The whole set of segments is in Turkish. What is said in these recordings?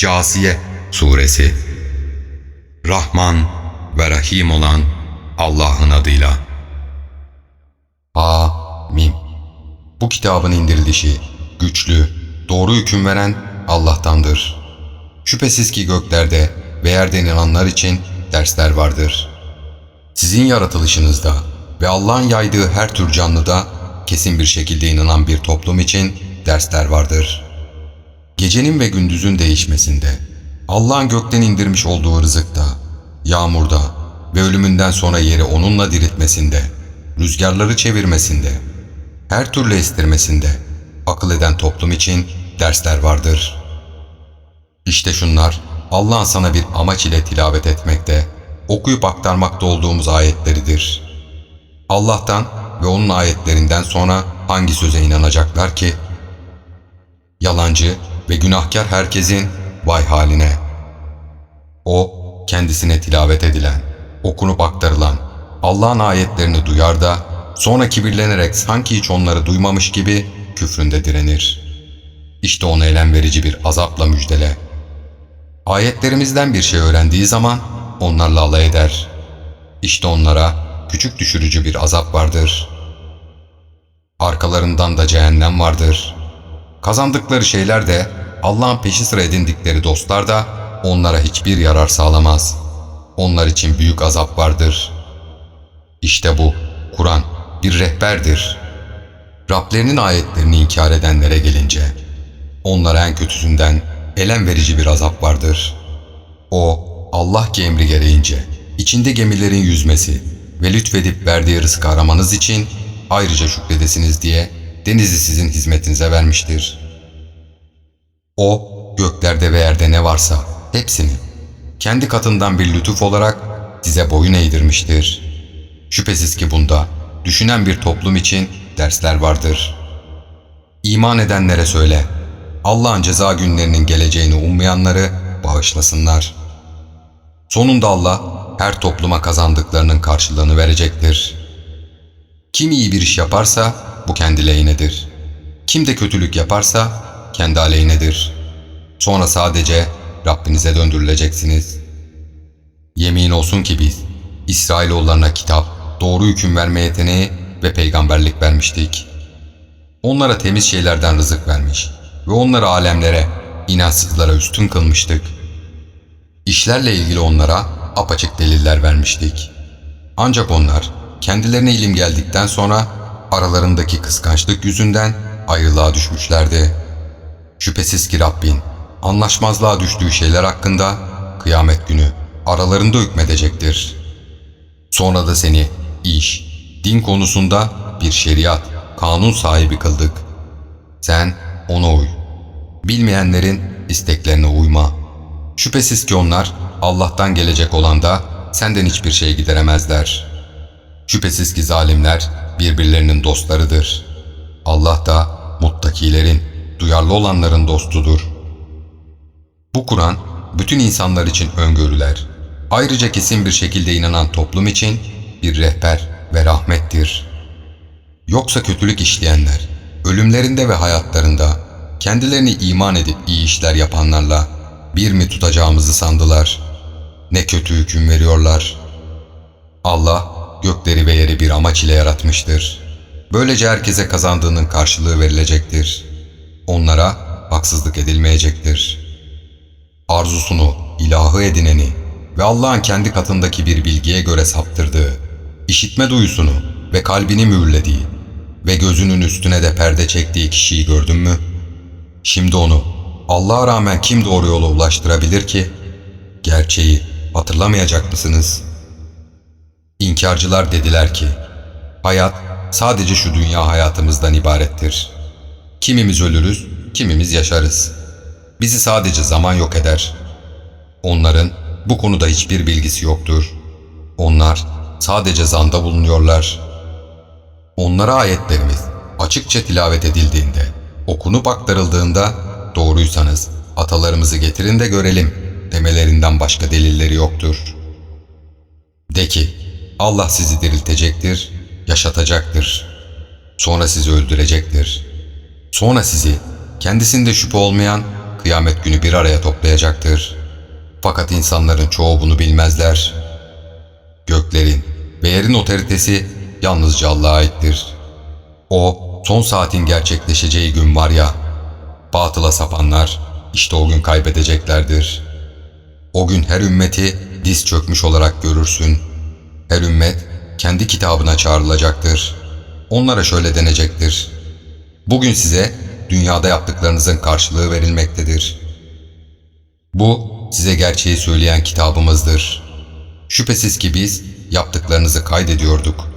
Casiye Suresi Rahman ve Rahim olan Allah'ın adıyla. Amin. Bu kitabın indirilişi güçlü, doğru hüküm veren Allah'tandır. Şüphesiz ki göklerde ve yerde inananlar için dersler vardır. Sizin yaratılışınızda ve Allah'ın yaydığı her tür canlıda kesin bir şekilde inanan bir toplum için dersler vardır. Gecenin ve gündüzün değişmesinde, Allah'ın gökten indirmiş olduğu rızıkta, yağmurda ve ölümünden sonra yeri onunla diriltmesinde, rüzgarları çevirmesinde, her türlü estirmesinde akıl eden toplum için dersler vardır. İşte şunlar Allah'ın sana bir amaç ile tilavet etmekte, okuyup aktarmakta olduğumuz ayetleridir. Allah'tan ve onun ayetlerinden sonra hangi söze inanacaklar ki? Yalancı ve günahkar herkesin vay haline. O kendisine tilavet edilen, okunup aktarılan Allah'ın ayetlerini duyar da sonra kibirlenerek sanki hiç onları duymamış gibi küfründe direnir. İşte ona elem verici bir azapla müjdele. Ayetlerimizden bir şey öğrendiği zaman onlarla alay eder. İşte onlara küçük düşürücü bir azap vardır. Arkalarından da cehennem vardır. Kazandıkları şeyler de Allah'ın peşi sıra edindikleri dostlar da onlara hiçbir yarar sağlamaz. Onlar için büyük azap vardır. İşte bu Kur'an bir rehberdir. Rablerinin ayetlerini inkar edenlere gelince onlara en kötüsünden elem verici bir azap vardır. O Allah ki emri gereğince içinde gemilerin yüzmesi ve lütfedip verdiği rızkı aramanız için ayrıca şükredesiniz diye denizi sizin hizmetinize vermiştir. O göklerde ve yerde ne varsa hepsini kendi katından bir lütuf olarak size boyun eğdirmiştir. Şüphesiz ki bunda düşünen bir toplum için dersler vardır. İman edenlere söyle, Allah'ın ceza günlerinin geleceğini ummayanları bağışlasınlar. Sonunda Allah her topluma kazandıklarının karşılığını verecektir. Kim iyi bir iş yaparsa bu kendi lehinedir. Kim de kötülük yaparsa kendi aleyhinedir. Sonra sadece Rabbinize döndürüleceksiniz. Yemin olsun ki biz İsrailoğullarına kitap, doğru hüküm verme yeteneği ve peygamberlik vermiştik. Onlara temiz şeylerden rızık vermiş ve onları alemlere, inançsızlara üstün kılmıştık. İşlerle ilgili onlara apaçık deliller vermiştik. Ancak onlar kendilerine ilim geldikten sonra aralarındaki kıskançlık yüzünden ayrılığa düşmüşlerdi. Şüphesiz ki Rabbin anlaşmazlığa düştüğü şeyler hakkında kıyamet günü aralarında hükmedecektir. Sonra da seni iş, din konusunda bir şeriat, kanun sahibi kıldık. Sen ona uy. Bilmeyenlerin isteklerine uyma. Şüphesiz ki onlar Allah'tan gelecek olan da senden hiçbir şey gideremezler. Şüphesiz ki zalimler birbirlerinin dostlarıdır. Allah da muttakilerin, duyarlı olanların dostudur. Bu Kur'an bütün insanlar için öngörüler. Ayrıca kesin bir şekilde inanan toplum için bir rehber ve rahmettir. Yoksa kötülük işleyenler, ölümlerinde ve hayatlarında kendilerini iman edip iyi işler yapanlarla bir mi tutacağımızı sandılar. Ne kötü hüküm veriyorlar. Allah gökleri ve yeri bir amaç ile yaratmıştır. Böylece herkese kazandığının karşılığı verilecektir. Onlara haksızlık edilmeyecektir. Arzusunu ilahı edineni ve Allah'ın kendi katındaki bir bilgiye göre saptırdığı, işitme duyusunu ve kalbini mühürlediği ve gözünün üstüne de perde çektiği kişiyi gördün mü? Şimdi onu Allah'a rağmen kim doğru yola ulaştırabilir ki? Gerçeği hatırlamayacak mısınız? İnkarcılar dediler ki, hayat sadece şu dünya hayatımızdan ibarettir. Kimimiz ölürüz, kimimiz yaşarız. Bizi sadece zaman yok eder. Onların bu konuda hiçbir bilgisi yoktur. Onlar sadece zanda bulunuyorlar. Onlara ayetlerimiz açıkça tilavet edildiğinde, okunup aktarıldığında doğruysanız atalarımızı getirin de görelim demelerinden başka delilleri yoktur. De ki Allah sizi diriltecektir, yaşatacaktır. Sonra sizi öldürecektir. Sonra sizi kendisinde şüphe olmayan kıyamet günü bir araya toplayacaktır. Fakat insanların çoğu bunu bilmezler. Göklerin ve yerin otoritesi yalnızca Allah'a aittir. O son saatin gerçekleşeceği gün var ya, batıla sapanlar işte o gün kaybedeceklerdir. O gün her ümmeti diz çökmüş olarak görürsün. Her ümmet kendi kitabına çağrılacaktır. Onlara şöyle denecektir. Bugün size dünyada yaptıklarınızın karşılığı verilmektedir. Bu size gerçeği söyleyen kitabımızdır. Şüphesiz ki biz yaptıklarınızı kaydediyorduk.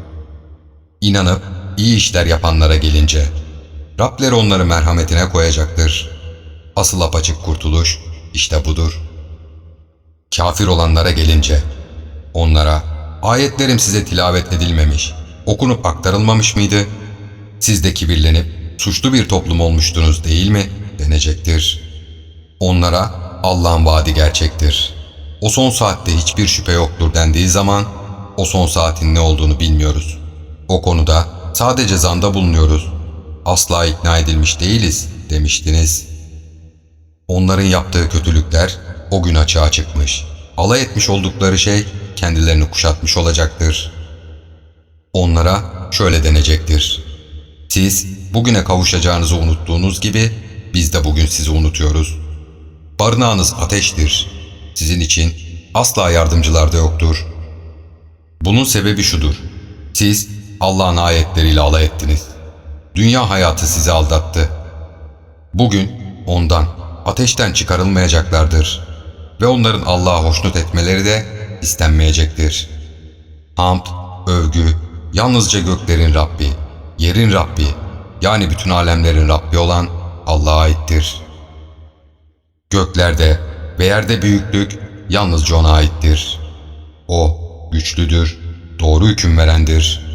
İnanıp iyi işler yapanlara gelince Rableri onları merhametine koyacaktır. Asıl apaçık kurtuluş işte budur. Kafir olanlara gelince onlara ayetlerim size tilavet edilmemiş, okunup aktarılmamış mıydı? Siz de kibirlenip suçlu bir toplum olmuştunuz değil mi? denecektir. Onlara Allah'ın vaadi gerçektir. O son saatte hiçbir şüphe yoktur dendiği zaman o son saatin ne olduğunu bilmiyoruz. O konuda sadece zanda bulunuyoruz. Asla ikna edilmiş değiliz demiştiniz. Onların yaptığı kötülükler o gün açığa çıkmış. Alay etmiş oldukları şey kendilerini kuşatmış olacaktır. Onlara şöyle denecektir. Siz bugüne kavuşacağınızı unuttuğunuz gibi biz de bugün sizi unutuyoruz. Barınağınız ateştir. Sizin için asla yardımcılar da yoktur. Bunun sebebi şudur. Siz Allah'ın ayetleriyle alay ettiniz. Dünya hayatı sizi aldattı. Bugün ondan, ateşten çıkarılmayacaklardır. Ve onların Allah'a hoşnut etmeleri de istenmeyecektir. Hamd, övgü, yalnızca göklerin Rabbi, yerin Rabbi, yani bütün alemlerin Rabbi olan Allah'a aittir. Göklerde ve yerde büyüklük yalnızca O'na aittir. O güçlüdür, doğru hüküm verendir.''